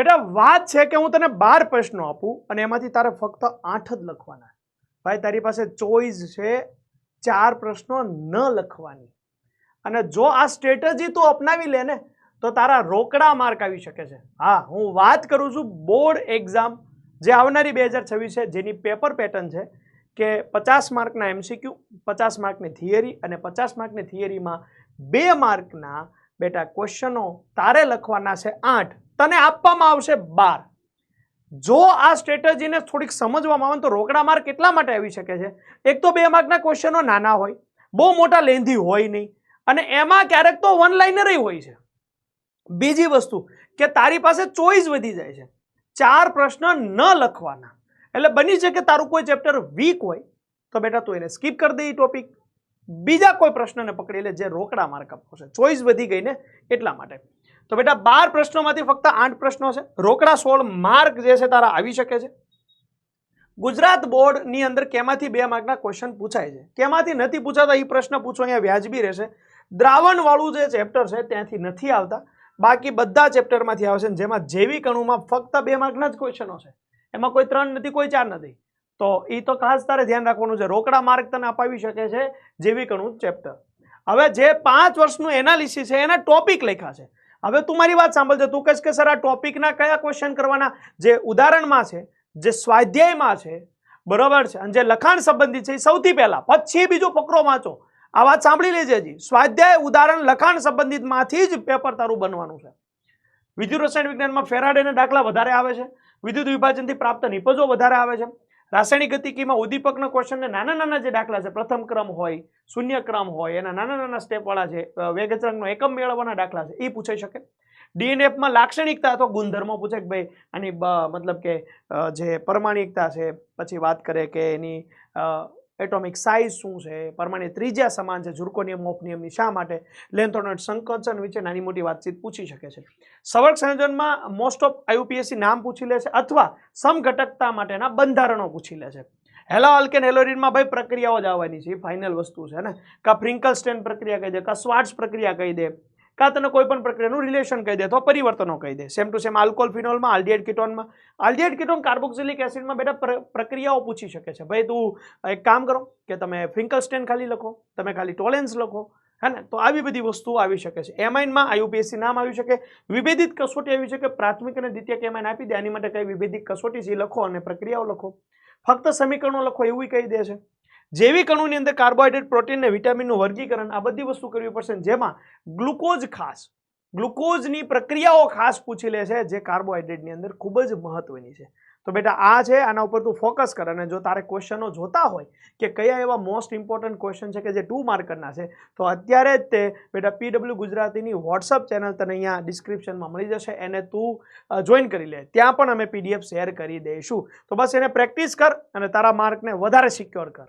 બેટા, વાત છે કે હું તને બાર પ્રશ્નો આપું અને એમાંથી તારે ફક્ત આઠ જ લખવાના. ભાઈ, તારી પાસે ચોઈસ છે, ચાર પ્રશ્નો ન લખવાની. અને જો આ સ્ટ્રેટજી તું અપનાવી લે ને, તો તારા રોકડા માર્ક આવી શકે છે. હા, હું વાત કરું છું બોર્ડ એક્ઝામ જે આવનારી બે હજાર છવ્વીસ છે, જેની પેપર પેટર્ન છે કે પચાસ માર્કના એમસીક્યુ, પચાસ માર્કની થિયરી અને પચાસ માર્કની થિયરીમાં બે માર્કના બેટા, ક્વેશ્ચનો તારે લખવાના છે આઠ. તને આપવામાં આવશે બાર. જો આ સ્ટ્રેટેજીને થોડીક સમજવામાં આવે તો રોકડા માર્ક કેટલા માટે આવી શકે છે. એક તો બે માર્કના ક્વેશ્ચનો નાના હોય, બહુ મોટા લેન્ધી હોય નહીં, અને એમાં ક્યારેક તો વન લાઇનર હોય છે. બીજી વસ્તુ કે તારી પાસે ચોઈસ વધી જાય છે. ચાર પ્રશ્ન ન લખવાના. એટલે બની છે કે તારું કોઈ ચેપ્ટર વીક હોય, તો બેટા તું એને સ્કીપ કરી દે એ ટોપિક બીજા કોઈ પ્રશ્નને પકડી લે જે રોકડા માર્ક આપવો છે. ચોઈસ વધી ગઈને એટલા માટે. તો બેટા, બાર પ્રશ્નોમાંથી ફક્ત આઠ પ્રશ્નો છે. રોકડા સોળ માર્ક જે છે તારા આવી શકે છે. ગુજરાત બોર્ડની અંદર કેમાંથી બે માર્કના ક્વેશ્ચન પૂછાય છે? કેમાંથી નથી પૂછાતા? એ પ્રશ્ન પૂછો, અહીંયા વ્યાજબી રહેશે. દ્રાવણવાળું જે ચેપ્ટર છે, ત્યાંથી નથી આવતા. બાકી બધા ચેપ્ટરમાંથી આવશે જેમાં જૈવિક અણુમાં ફક્ત બે માર્કના જ ક્વેશ્ચનો છે. એમાં કોઈ ત્રણ નથી, કોઈ ચાર નથી. તો એ તો ખાસ તારે ધ્યાન રાખવાનું છે. રોકડા માર્ક તને અપાવી શકે છે જૈવિક અણુ ચેપ્ટર હવે જે પાંચ વર્ષનું એનાલિસિસ છે, એના ટોપિક લખ્યા છે. હવે તું મારી વાત સાંભળજો. તું કહીશ કે, સર, આ ટોપિકના કયા ક્વેશ્ચન કરવાના જે ઉદાહરણમાં છે, જે સ્વાધ્યાયમાં છે, બરોબર છે, અને જે લખાણ સંબંધિત છે, એ સૌથી પહેલાં, પછી બીજો ફકરો વાંચો. આ વાત સાંભળી લેજે હજી. સ્વાધ્યાય, ઉદાહરણ, લખાણ સંબંધિતમાંથી જ પેપર તારું બનવાનું છે. વિદ્યુત રસાયણ વિજ્ઞાનમાં ફેરાડેના દાખલા વધારે આવે છે. વિદ્યુત વિભાજનથી પ્રાપ્ત નિપજો વધારે આવે છે. રાસાયણિક ગતિકીમાં ઉદ્દીપકના ક્વેશ્ચનને નાના નાના જે દાખલા છે પ્રથમ ક્રમ હોય શૂન્ય ક્રમ હોય એના નાના નાના સ્ટેપવાળા છે અ, એકમ મેળવવાના દાખલા છે એ પૂછાઈ શકે. ડીએનએફમાં લાક્ષણિકતા અથવા ગુણધર્મો પૂછે કે ભાઈ આની મતલબ કે જે પરમાણિકતા છે પછી વાત કરે કે એની એટોમિક સાઇઝ શું છે પરમાણિક ત્રિજ્યા સમાન છે ઝુરકો નિયમ ઓફ નિયમની શા માટે? લેન્થોનોઇટ સંકોચન વિશે નાની મોટી વાતચીત પૂછી શકે છે. સવર્ગ સંયોજનમાં મોસ્ટ ઓફ આઈયુપીએસસી નામ પૂછી લે છે અથવા સમઘટકતા માટેના બંધારણો પૂછી લે છે. હેલો અલ્કેન હેલોરિનમાં ભાઈ પ્રક્રિયાઓ જ આવવાની છે ફાઇનલ વસ્તુ છે ને. કા પ્રિન્કલ સ્ટેન પ્રક્રિયા કહી દે, કા સ્વાર્ટ્સ પ્રક્રિયા કહી દે કા તને કોઈ પણ પ્રક્રિયાનું રિલેશન કહી દે, અથવા પરિવર્તનો કહી દે. સેમ ટુ સેમ આલ્કોહોલ ફિનોલમાં આલ્ડિહાઇડ કિટોનમાં આલ્ડિહાઇડ કિટોન કાર્બોક્સિલિક એસિડમાં બેટા પ્રક્રિયાઓ પૂછી શકે છે. ભાઈ, તું એક કામ કરો કે તમે ફ્રિન્કલ સ્ટેન ખાલી લખો, તમે ખાલી ટોલેન્સ લખો, હે ને? તો આવી બધી વસ્તુઓ આવી શકે છે. એમાઇનમાં આયુપીએસસી નામ આવી શકે. વિભેદિત કસોટી આવી શકે. પ્રાથમિક અને દ્વિતીય એમાઇન આપી દે. આની માટે કઈ વિભેદિત કસોટી છે લખો અને પ્રક્રિયાઓ લખો. ફક્ત સમીકરણો લખો એવું કહી દે છે. જૈવિક અણુની અંદર કાર્બોહાઈડ્રેટ પ્રોટીન અને વિટામિનનું વર્ગીકરણ આ બધી વસ્તુ કરવી પડશે જેમાં ગ્લુકોઝ ખાસ, ગ્લુકોઝની પ્રક્રિયાઓ ખાસ પૂછી લે છે જે કાર્બોહાઈડ્રેટની અંદર ખૂબ જ મહત્વની છે. તો બેટા, આ છે, આના ઉપર તું ફોકસ કર અને જો તારે ક્વેશ્ચનો જોતા હોય કે કયા એવા મોસ્ટ ઇમ્પોર્ટન્ટ ક્વેશ્ચન છે કે જે ટુ માર્કરના છે, તો અત્યારે જ તે બેટા પીડબ્લ્યુ ગુજરાતીની વોટ્સઅપ ચેનલ તને અહીંયા ડિસ્ક્રિપ્શનમાં મળી જશે. એને તું જોઈન કરી લે. ત્યાં પણ અમે પીડીએફ શેર કરી દઈશું. તો બસ એને પ્રેક્ટિસ કર અને તારા માર્કને વધારે સિક્યોર કર.